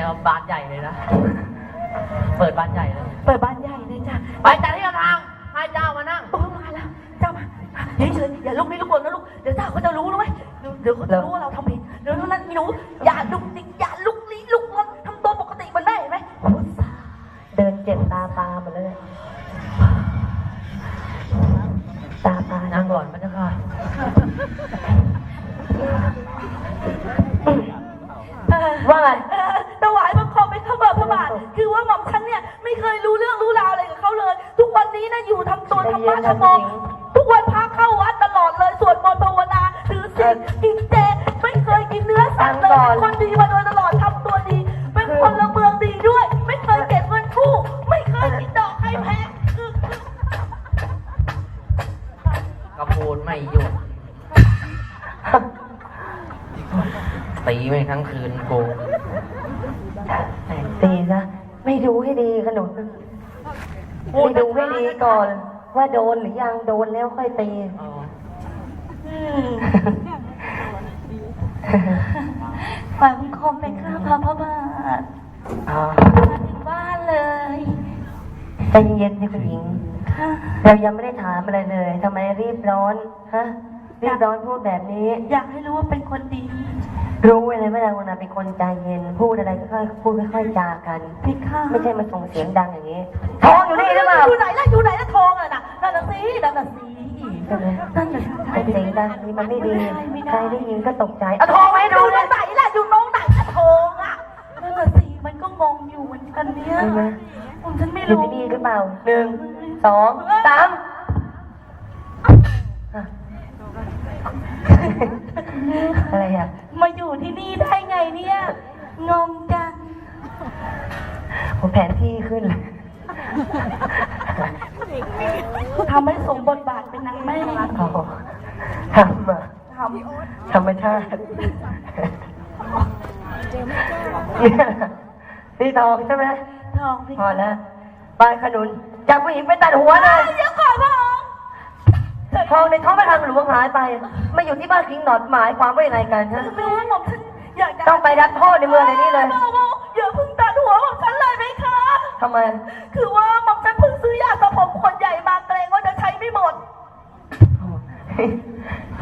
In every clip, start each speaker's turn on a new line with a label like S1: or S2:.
S1: เนี่ยเอาบานใหญ่เลยนะ เปิดบานใหญ่เลย
S2: เปิดบ้านใหญ่เลยจ้ะ
S1: ไปจัดที่ทางให้เจ้ามานั่ง
S2: โอ้มาแล้ว เจ้ามาเฮ้ยเฉยอย่าลุกนี่ลุกบนนะลูก เดี๋ยวเจ้าเขาจะรู้นะเว้ยเดี๋ยวเดี๋ยวเขาจะรู้ว่าเราทำผิด เดี๋ยวเท่านั้นมีหนูอย่าลุกนี่อย่าลุกลี้ลุกลนทำตัวปกติเหมันได้เห็นไหมโอ้สา
S3: เดินเจ็บตาปลาหมดแล้วเนี่ยตาปลา
S1: นั่งก่อนพระเจ้าค่ะ
S2: ธรรมะธรรมโมทุกวันพาเข้าวัดตลอดเลยสวดมนต์ภาวนาถือศีลกินเจไม่เคยกินเนื้อสัตว์เลยเป็นคนดีมาโดยตลอดทำตัวดี เป็นคนละเมืองดีด้วย ไม่เคยเก็บเงินกู้ไม่เคยกินดอกใครแพงคือก
S1: ระพูนไม่หยุดตีไม่งทั้งคืนกู
S3: ตีซะไม่ดูให้ดีขนุนไม่ดูให้ดีก่อน ว่าโดนหรือยังโดนแล้วค่อยตี
S1: อ๋อ
S2: อืมฝ่ายบังคมไปข้าพระพระบาท
S3: อ๋อ
S2: มาถึงบ้านเลย
S3: ใจเย็นๆสิคุณหญิง
S2: ค่ะ
S3: เรายังไม่ได้ถามอะไรเลยทำไมรีบร้อนฮะรีบร้อนพูดแบบนี้
S2: อยากให้รู้ว่าเป็นคนดี
S3: รู้ไว้เลยว่าเรานะเป็นคนใจเย็น พูดอะไรก็ค่อยพูดค่อยๆจากัน
S2: พี่ข้า
S3: ไม่ใช่มาส่งเสียงดังอย่างนี้ท้องอยู่นี่หรือเปล่า
S2: อยู่ไหนล่ะอยู่ไหนล่ะทองอะน่ะนั่นน่ะสินั่นน่ะสิ
S3: ใช่ไหม
S2: นั่นน่ะสิ
S3: ไอ้เสียงดังนี้มันไม่ดี
S2: ไม่
S3: ใคร
S2: ได้
S3: ได้ยินก็ตกใจเอาทองมาให้
S2: อ
S3: ดู
S2: ยู่ตร
S3: เลย
S2: งไหนล่ะอยู่ตรงไหนล่ะทองอะนั่นน่ะสิมันก็งงอยู่เหมือนกันเนี่ย
S3: ใช่ไหม
S2: ผมฉันไม่
S3: อยู่
S2: รู้
S3: ที่นี่หรือเปล่าหนึ่งสองสาม
S2: มาอยู่ที่นี่ได้ไงเนี่ย งงจัง
S3: ผมแผนที่ขึ้นเลย
S2: ทำให้สมบทบาทเป็นนางแม่
S3: โอ้โหทำอะ
S2: ท
S3: ธรรมชาติเนี่ยพี่ทองใช่ไหมำ
S2: ทองพี่
S3: พอแล้วไปขนุนจับผู้หญิงไปตัดหัวเลย
S2: เดี๋ยวก่อนพระองค์
S3: ทองในท้องพระคลังหลวงหายไป มาอยู่ที่บ้านคิงหนอดหมายความว่ายังไงกันฮะ
S2: ไม่รู้ว่าหม่อมฉันอยากจะ
S3: ต้องไปรับโทษในเมืองในนี้เลย
S2: พระองค์อย่าเพิ่งตัดหัวหม่อมฉันเลยไหมคะ
S3: ทำไม
S2: คือว่าหม่อมฉันเพิ่งซื้อยาสระผมขวดใหญ่มาเกรงว่าจะใช้ไม่หมด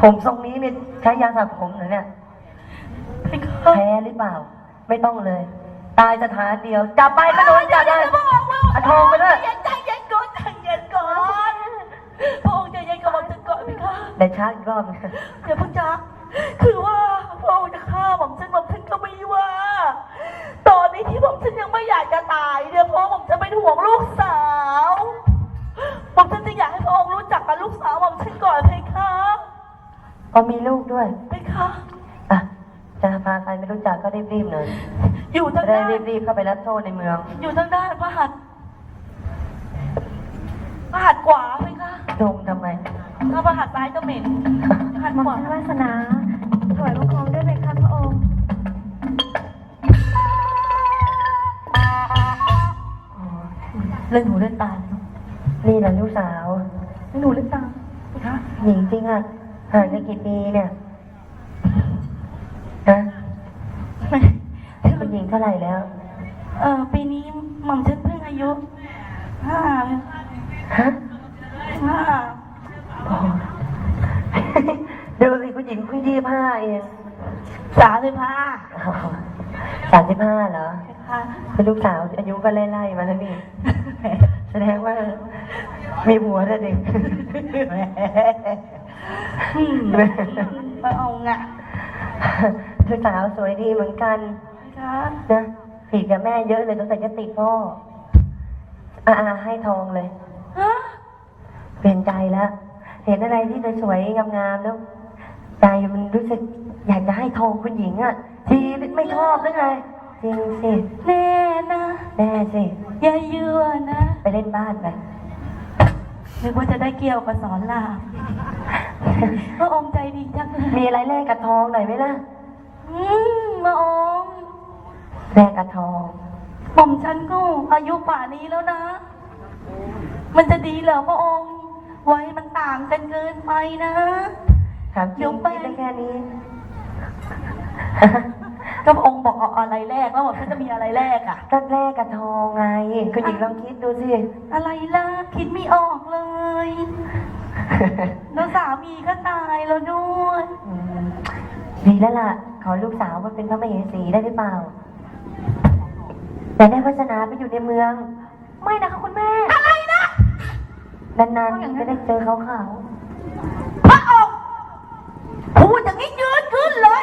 S3: ผมทรงนี้เนี่ยใช้ยาสระผมเหรอเนี่ย
S2: พี่คะ
S3: แพ้หรือเปล่า ไม่ต้องเลย ตายสถานเดียวจับไปขนุนจับเลย
S2: พระองค์พระองค์
S3: เอาทองไปด้วย
S2: พี่คะ
S3: เดี๋ยวช้าอีกรอบนึง
S2: เดี๋ยวเพิ่งจักคือว่าพระองค์จะฆ่าหม่อมฉันหม่อมฉันก็ไม่ว่า ตอนนี้ที่หม่อมฉันยังไม่อยากจะตายเนี่ยเพราะหม่อมจะเป็นห่วงลูกสาวหม่อมฉันจะอยากให้พระองค์รู้จักกับลูกสาวหม่อมฉันก่อนเพคะ
S3: ก็มีลูกด้วย
S2: เพคะ
S3: อะจะพาใครไม่รู้จักก็รีบๆหน่อย
S2: อยู่
S3: จะ
S2: ทาง
S3: ได้
S2: ด้าน
S3: รีบๆเข้าไปรับโทษในเมือง
S2: อยู่ทางด้านพระหัตถ์พระหัตถ์ขวาเพคะ
S3: ชมทำไม
S2: ถ้าพระหัตถ์ซ้ายก็เหม็นพระหัตถ์
S3: มอ
S2: ข
S3: ง
S2: วา
S3: วาสนาถวายบังคมด้วยไหมคะพระองค์
S2: เล่นหูเล่นตาเนอะ
S3: นี่แหละลูกสาว
S2: เล่นหูเล่นตาเพคะ
S3: หญิงจริงอะห่างกันกี่ปีเนี่ย ฮะคุณหญิงเท่าไหร่แล้ว
S2: เออปีนี้หม่อมฉันเพิ่งอายุห้า
S3: ฮะ
S2: ห้า
S3: โอ้โหดูสิคุณ หญิงเพิ่งยี่สิบห้าเอง
S2: สามสิบห้า
S3: สามสิบห้าเหรอ
S2: ค่ะ
S3: เป็นลูกสาวอายุก็ไล่ๆมาแล้วนี่ แสดงว่ามีผัวแต่เด็ก
S2: อืมมาเอางะ
S3: ลูกสาวสวยดีเหมือนกัน
S2: คะ
S3: นะผิดกับแม่เยอะเลยตั้งแต่จะติดพ่ออ่าให้ทองเลย
S2: ฮะ
S3: เปลี่ยนใจแล้ว เห็นอะไรที่สวยๆงามๆแล้ว ใจมันรู้สึกอยากจะให้ทองคุณหญิงอะทีไม่ชอบหรือไงจริงสิ
S2: แน่นะ
S3: แน่สิ
S2: อย่าเยื่อนะ
S3: ไปเล่นบ้านไป
S2: นึกว่าจะได้เกี่ยวกับสอนรามพระองค์ใจดีจังเลย
S3: มีอะไรแลกกับทองหน่อยไหมล่ะ
S2: อืมพระองค์
S3: แลกกับทอง
S2: หม่อมฉันก็อายุป่านนี้แล้วนะ มันจะดีเหรอพระองค์ไว้มันต่างกันเกินไปนะ
S3: ถามจ
S2: เดี๋
S3: ริ
S2: ยว
S3: ง
S2: ไป
S3: คิดได้แค่นี้
S2: พก็องค์บอกเอาอะไรแรกแล้วหมอมฉันจะมีอะไรแรกอะ
S3: ก็แรกกับทองไง คุณหญิงลองคิดดูสิ
S2: อะไรล่ะคิดไม่ออกเลย แล้วสามีก็ตายแล้วด้วย
S3: อืมดีแล้วล่ะ ขอลูกสาวมาเป็นพระมเหสีได้หรือเปล่า แต่ได้วาสนาไปอยู่ในเมือง
S2: ไม่นะคะคุณแม่ อะไรนะ
S3: นานๆจะได้เจอเขาขาว
S2: พระองค์ พูดอย่างนี้ยืนขึ้นเลย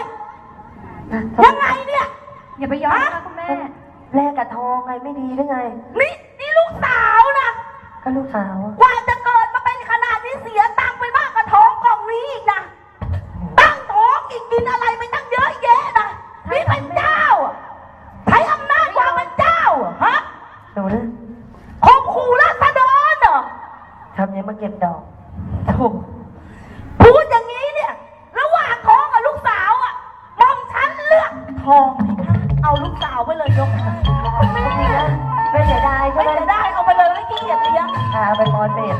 S3: ๆ
S2: ยังไงเนี่ย
S1: อย่าไปย้อนนะคะคุณแม่
S3: แลกกับทองไงไม่ดีหรือไง
S2: นี่นี่ลูกสาวนะ
S3: ก็ลูกสาวอะ
S2: กว่าจะเกิดมาเป็นขนาดนี้เสียตังค์ไปมากกว่าท้องกล่องนี้อีกนะตั้งท้องอีกกินอะไรไปตั้งเยอะแยะนะนี่เป็นเจ้าอะใช้อำนาจความเป็นเจ้าอะฮะ
S3: หนูนะ
S2: ข่มขู่ราษฎรเหรอ
S3: ทำยังมาเก็บดอก
S2: โถ่ ลูกสาวไปเลยยกให้คุณแม่
S3: ไม่เสียดายใช่
S2: ไม่
S3: ไหม
S2: จะได้เอาไปเลยไม่ขี้เกียจเลี้ยง
S3: อ่าเอาไปมอนเบส